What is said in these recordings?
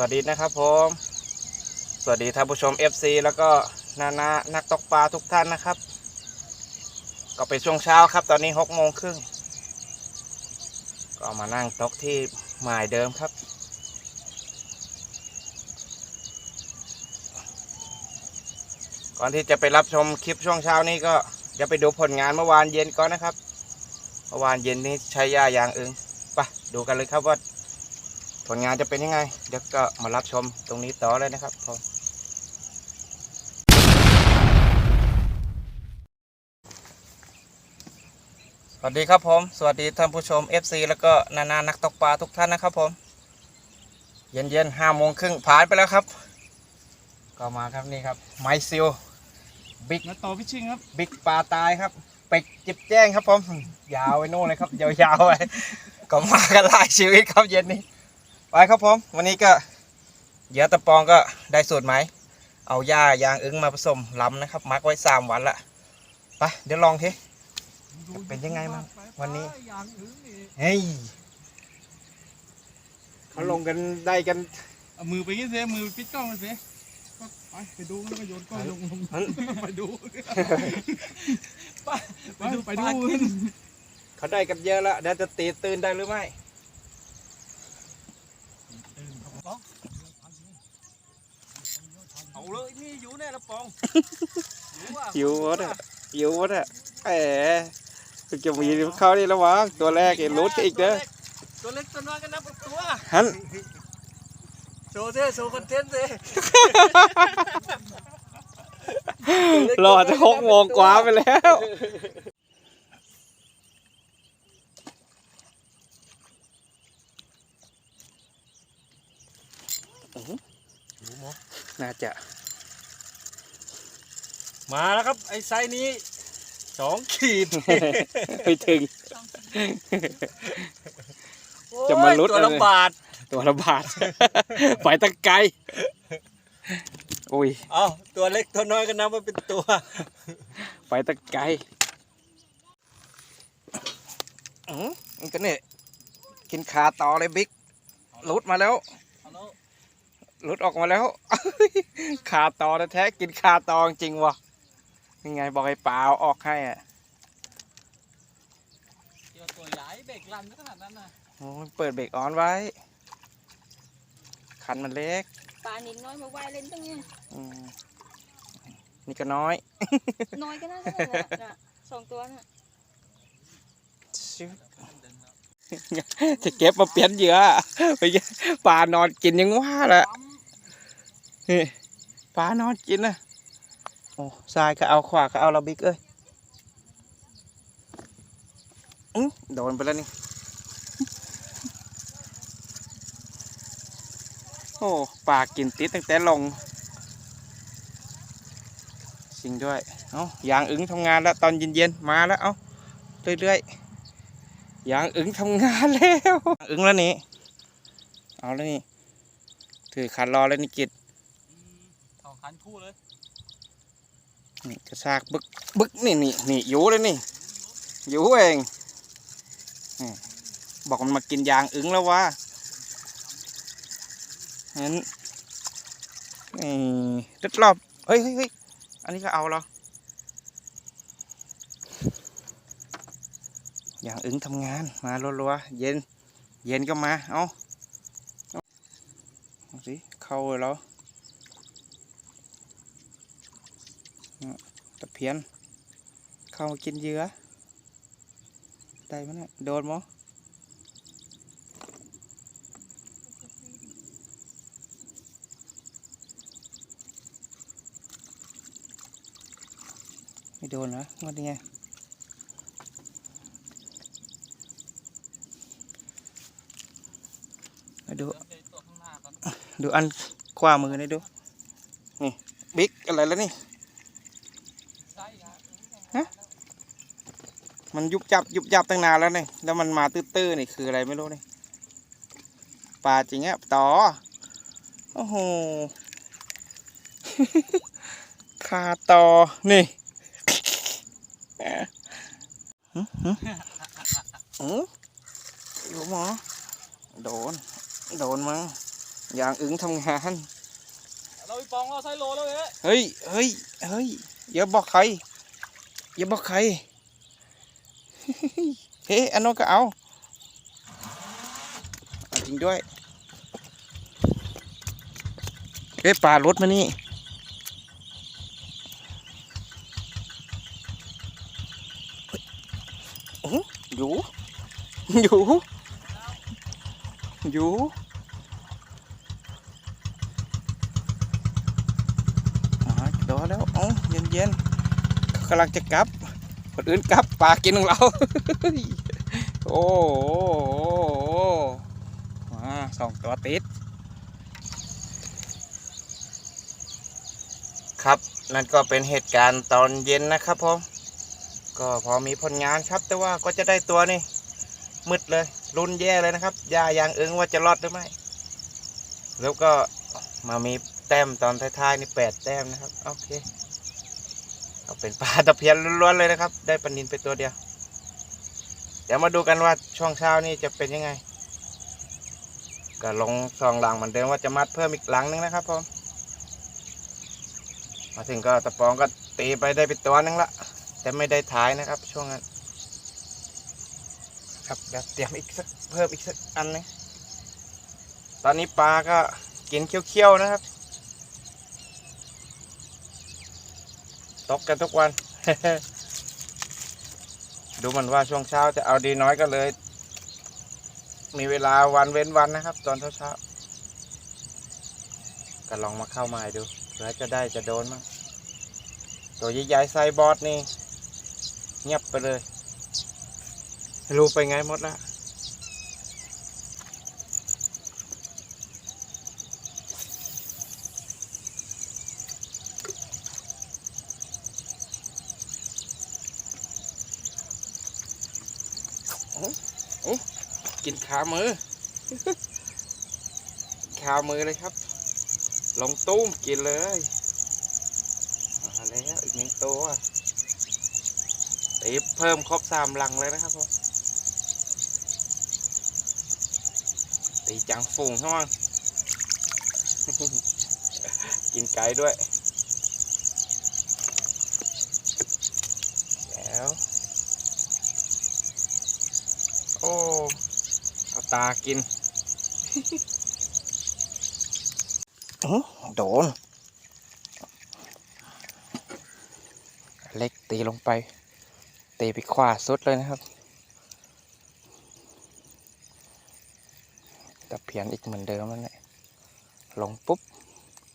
วัสดีนะครับผม สวัสดีท่านผู้ชม FC แล้วก็นานานักตกปลาทุกท่านนะครับ ก็เป็นช่วงเช้าครับ ตอนนี้หกโมงครึ่งก็มานั่งตกที่หมายเดิมครับ ก่อนที่จะไปรับชมคลิปช่วงเช้านี้ก็จะไปดูผลงานเมื่อวานเย็นก่อนนะครับ เมื่อวานเย็นนี้ใช้ย่ายางอึงไปดูกันเลยครับว่า ลงานจะเป็นยังไง เดี๋ยวก็มารับชมตรงนี้ต่อเลยนะครับผมสวัสดีครับผม สวัสดีท่านผู้ชม FC แล้วก็นานานักตกปลาทุกท่านนะครับผม เย็นเย็นห้าโมงครึ่งผ่านไปแล้วครับ ก็มาครับนี่ครับ ไมซิลบิ๊กมาต่อพิชชิ่งครับ บิ๊กปลาตายครับเป็กจิบแจ้งครับผม ยาวไปโน่นเลยครับ ยาวๆไปก็มากันหลายชีวิตครับเย็นนี้ ไปครับผม วันนี้ก็เหยื่อตะปองก็ได้สูตรไหม เอาหญ้ายางอึ้งมาผสมลำนะครับมักไว้สามวันละไปเดี๋ยวลองทีเป็นยังไงมั่งวันนี้อย่างอื่นนี่เฮ้ยเขาลงกันได้กันเอามือไปงี้เสียมือปิดกล้องมาเสียก็ไปไปดูแล้วก็โยนกล้องลงลงมันไปดูไปไปดูไปดูเขาได้กันเยอะแล้วเดี๋ยวจะตีตื่นได้หรือไม่ เอาเลยนี่อยู่แน่ละปองอยู่ว่าหิววะเนี่ยหิววะเนี่ยแหมจะมีเขานี่แล้ววะตัวแรกเห็นรุดอีกเด้อตัวเล็กตัวน้อยกันนับตัวฮันโชว์เสียโชว์คอนเทนต์เสียรอจะหกโมงกว่าไปแล้วน่าจะ มาแล้วครับ ไอ้ไซส์นี้สองขีดไปถึง จะมาลุ้นโอ้ยตัวอะไรละบาทตัวละบาทไปตะไกลอุ้ยเอาตัวเล็กตัวน้อยก็นับว่าเป็นตัว ไปตะไกลอืมมันก็เนี่ยกินขาต่อเลยบิ๊กหลุดมาแล้วหลุดออกมาแล้ว ขาต่อแท้ๆกินขาต่อจริงวะ ยังไงบอกให้เปล่าออกให้อะเกี่ยวตัวใหญ่เบรกลันขนาดนั้นนะโอ้ยเปิดเบรกออนไว้ คันมันเล็กปลานิดน้อยมาว่ายเล่นตั้งเนี่ยอืมนี่ก็น้อย น้อยก็น่าจะเลยน่ะสองตัวน่ะชิวจะเก็บมาเปลี่ยนเหยื่อไปปลานอนกินยังว่าแหละนี่ปลานอนกินนะ โอ้ทรายก็เอาขวาก็เอาเราบิ๊กเอ้ยอื้อโดนไปแล้วนี่ โอ้ปากินติดตั้งแต่ลงจริงด้วย เอายางอึ้งทำงานแล้วตอนเย็นๆ มาแล้วเอาเรื่อยๆ ยางอึ้งทำงานแล้วอึ้งแล้วนี่ เอาแล้วนี่ ถือขันรอแล้วนี่กิดสองคันคู่เลย นี่กระชากบึกบึกนี่นี่นี่อยู่เลยนี่อยู่เองนี่บอกมันมากินยางอึ้งแล้ววะเห็นนี่รถรอบเฮ้ยเฮ้ยเฮ้ยอันนี้ก็เอาเหรออย่างอึ้งทำงานมารัวๆเย็น เย็นก็มา เอาเอาเอาสิเข้าเลยแล้วเนี่ยตะเพียน เข้ามากินเยื่อได้ไหมเนี่ยโดนมั้งไม่โดนเหรองมาดู ดูอันขวามือนี่ดู นี่ บิ๊กอะไรแล้วนี่ ไซส์นะ มันยุบจับยุบจับตั้งนานแล้วนี่แล้วมันมาตื้อๆนี่คืออะไรไม่รู้นี่ปลาจริงอะต่อโอ้โหคาต่อนี่หืมหืมหืมอยู่หมอโดน โดนมั้งอย่างอึ้งทำงานเราไปปองเราใส่โลแล้วเอ๊ะเฮ้ยเฮ้ยเฮ้ยอย่าบอกใครอย่าบอกใคร เฮ้อันนั้นก็เอาเอาจริงด้วยเฮ้ปลารถมานี่เฮ้ยอยู่อยู่อยู่อ่าโดแล้วอ้าเย็นเย็นๆกำลังจะกลับ คนอื่นกลับปลากินของเรา โอ้มาสองตัวติด ครับนั่นก็เป็นเหตุการณ์ตอนเย็นนะครับผมก็พอมีผลงานครับ แต่ว่าก็จะได้ตัวนี่มืดเลยรุนแย่เลยนะครับยาอย่างเอึงว่าจะรอดหรือไม่ แล้วก็มามีแต้มตอนท้ายๆนี่แปดแต้มนะครับ โอเค เอาเป็นปลาตะเพียนล้วนๆเลยนะครับ ได้ปลานินไปตัวเดียว เดี๋ยวมาดูกันว่าช่วงเช้านี่จะเป็นยังไง ก็ลงซองหลังเหมือนเดิมว่าจะมัดเพิ่มอีกหลังนึงนะครับผมมาถึงก็ตะปองก็ตีไปได้เป็นตัวนึงละแต่ไม่ได้ถ่ายนะครับ ช่วงนั้น ครับเดี๋ยวเตรียมอีกสักเพิ่มอีกสักอันนึงตอนนี้ปลาก็กินเคี้ยวๆนะครับ ตกกันทุกวัน ดูมันว่าช่วงเช้าจะเอาดีน้อยก็เลย มีเวลาวันเว้นวันนะครับ ตอนเช้าเช้าๆก็ลองมาเข้ามาดูเผื่อจะได้จะโดนมั้งตัวใหญ่ๆไซบอร์ดนี่ เงียบไปเลย รู้ไปไงหมดละ กินขามือ ขามือเลยครับ ลงตุ้มกินเลยมาแล้วอีกหนึ่งตัวตีเพิ่มครบสามลังเลยนะครับผมตีจังฝูงใช่ไหมกินไก่ด้วยแล้วโอ้ เอากินโดน เล็กตีลงไปตีไปขวาสุดเลยนะครับตะเพียนอีกเหมือนเดิมนั่นแหละลงปุ๊บ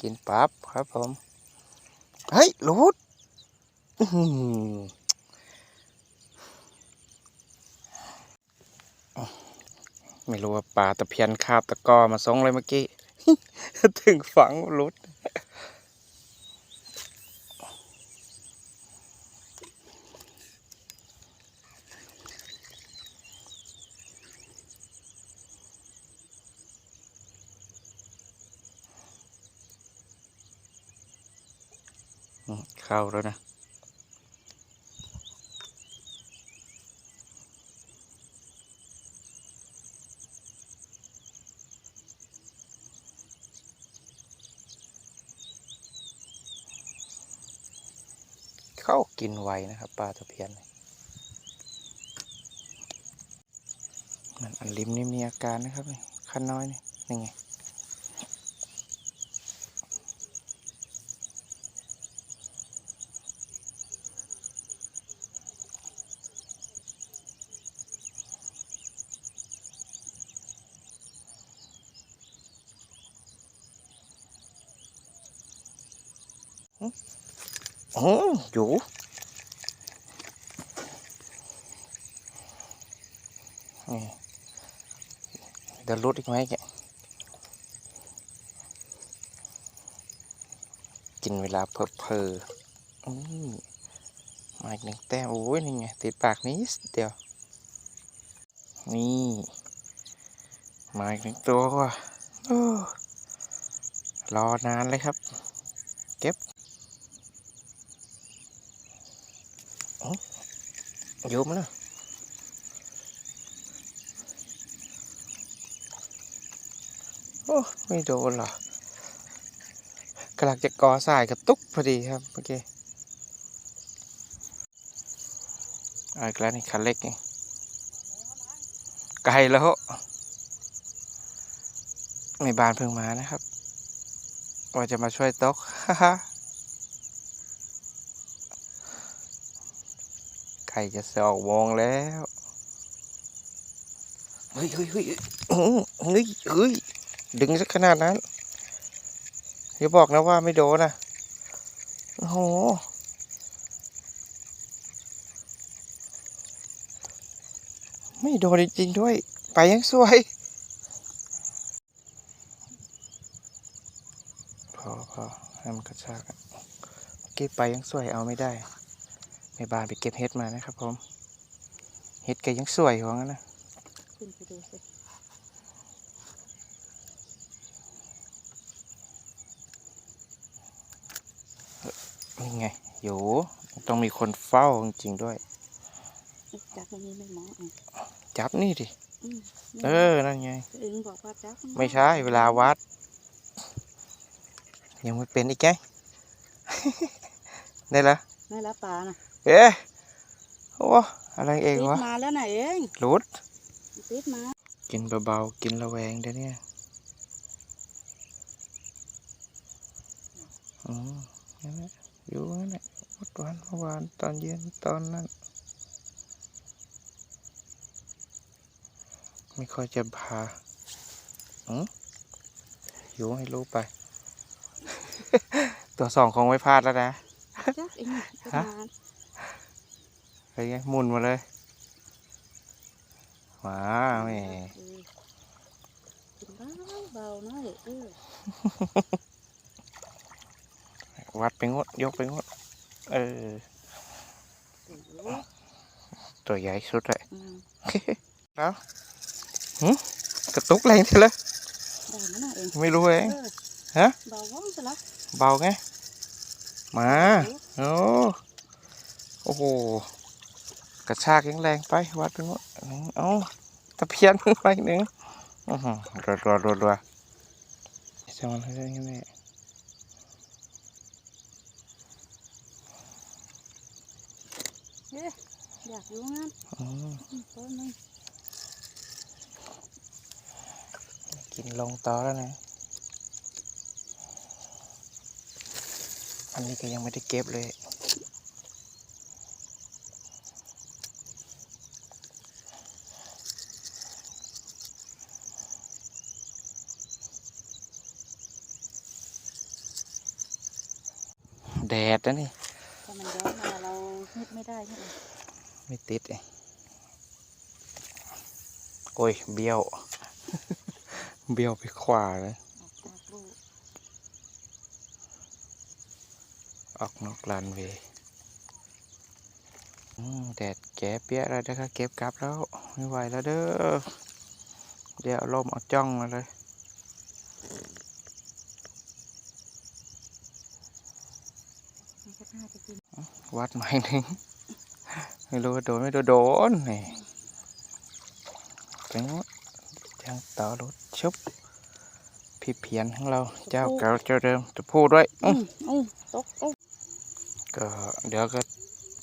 กินปั๊บครับผม เฮ้ยรูดอื้อหือ ไม่รู้ว่าปลาตะเพียนคาบตะก้อมาส่งเลยเมื่อกี้ ถึงฝังรุดเข้าแล้วนะ กินไวนะครับปลาตะเพียนนี่ยมันอันริมนี่มีอาการนะครับนี่ขั้นน้อยนี่นี่ไงโอ้อยู่ เดี๋ยวรุดอีกไหมแกกินเวลาเพอเพอๆอืมาอีกหนึ่งแต้มโอ้ยนี่ไงติดปากนิดเดียว นี่มาอีกหนึ่งตัวว่ะโอ้รอนานเลยครับ เก็บ vô mà nó โอ้ไม่โดนหรอกำลังจะกอสายกระตุกพอดีครับเมื่อกี้อาอีกแล้วนี่คันเล็กนี่ไกลแล้วในบานเพิ่งมานะครับ ว่าจะมาช่วยตกฮ่าฮ่าไก่จะสองโมงแล้ว เฮ้ยเฮ้ยเฮ้ยเฮ้ยเฮ้ย ดึงสักขนาดนั้นอย่าบอกนะว่าไม่โดนนะโอ้โหไม่โดนจริงๆด้วย ไปยังสวยพอพอให้มันกระชากเก็บไปยังสวยเอาไม่ได้ในบ้านไปเก็บเห็ดมานะครับผมเห็ดแกยังสวยอยู่ว่างั้นนะขึ้นไปดูสิ นี่ไงอยู่ต้องมีคนเฝ้าจริงๆด้วย จับตรงนี้ไม่เหมออะจับนี่ดิ อืมเออ นั่นไงตัวเองบอกว่าจับนไม่ใช่เวลาวัด ยังไม่เป็นอีกไง ได้แล้วไม่ละปลาน่ะเอ๊ะโอ้อะไรเองติดวะมาแล้วไหนะเองหลุด ติดมากินเบาๆ กินระแวงเดี๋ยวนี้อืมนั่นแหละ อยู่นั่นแหละวัดวันเมื่อวานตอนเย็นตอนนั้น ไม่ค่อยจะพาอืมอยู่ให้รู้ไป ตัวสองคงไม่พลาดแล้วนะจับเองนี่ติดฮะมาไปไงหมุนมาเลยว้าแหม่เออกินเบาเบาๆหน่อยเออ วัดไปงดยกไปงดเออโอ้โหตัวใหญ่สุดเลยอืมแล้วหึกระตุกแรงทีเลยได้มาหน่อยเองไม่รู้เองเออฮะเบาว่องซะแล้วเบาไงมาโอ้โอ้โหกระชากยังแรงไปวัดไปงดหนึ่งเอาตะเพียนไปหนึ่งอือหือรัวรัวรัวรัวจะมันให้ได้ยังไง เอ๊ะ อยากอยู่งั้นอืมอืมต้นนึงกินลงต่อแล้วนะ อันนี้ก็ยังไม่ได้เก็บเลยแดดนะนี่ถ้ามันย้อนมาเรานึกไม่ได้ใช่ไหม ไม่ติดเองโอ้ย เบี้ยว เบี้ยวไปขวาเลย ออกจากลูกออกนอกลานเวย์อืมแดดแก่เปี้ยแล้วนะครับเก็บกลับแล้ว ไม่ไหวแล้วเด้อ เดี๋ยวเอาลมเอาจ้องมาเลยมันก็น่าจะกินวัดใหม่หนึ่ง ไม่รู้ว่าโดนไม่โดนโดนนี่เป็นวะยังต่อรถชุบพี่เพียนของเราเจ้าเก่าเจ้าเดิมจะพูดด้วยอือื้อมอืมตกโอ้ก็เดี๋ยวก็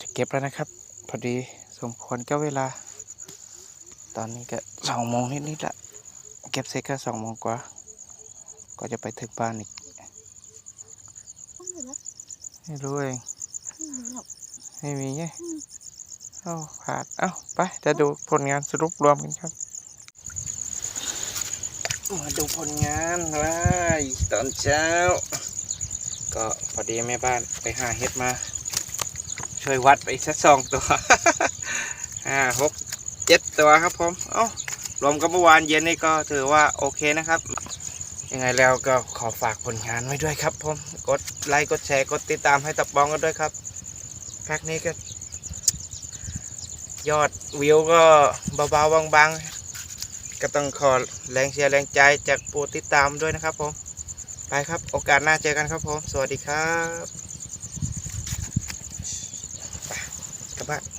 จะเก็บแล้วนะครับ พอดีสมควรก็เวลา ตอนนี้ก็สองโมงนิดๆละเก็บเสร็จก็สองโมงกว่า ก็จะไปถึงบ้านอีกไม่ละไม่รู้เองไม่มีหรอกไม่มีไง อืมเอ้าผ่านเอ้า ไป จะดูผลงานสรุปรวมกันครับ มาดูผลงานเลยตอนเช้า ก็พอดีแม่บ้านไปหาเห็ดมา ช่วยวัดไปสักสองตัวห้าหกเจ็ดตัวครับผม เอ้ารวมกับเมื่อวานเย็นนี่ก็ถือว่าโอเคนะครับ ยังไงแล้วก็ขอฝากผลงานไว้ด้วยครับผม กดไลค์ กดแชร์ กดติดตามให้ตับปองกันด้วยครับ แพ็กนี้ก็ ยอดวิวก็เบาๆบางๆ ก็ต้องขอแรงเชียร์แรงใจจากผู้ติดตามด้วยนะครับผม ไปครับโอกาสหน้าเจอกันครับผม สวัสดีครับกลับบ้าน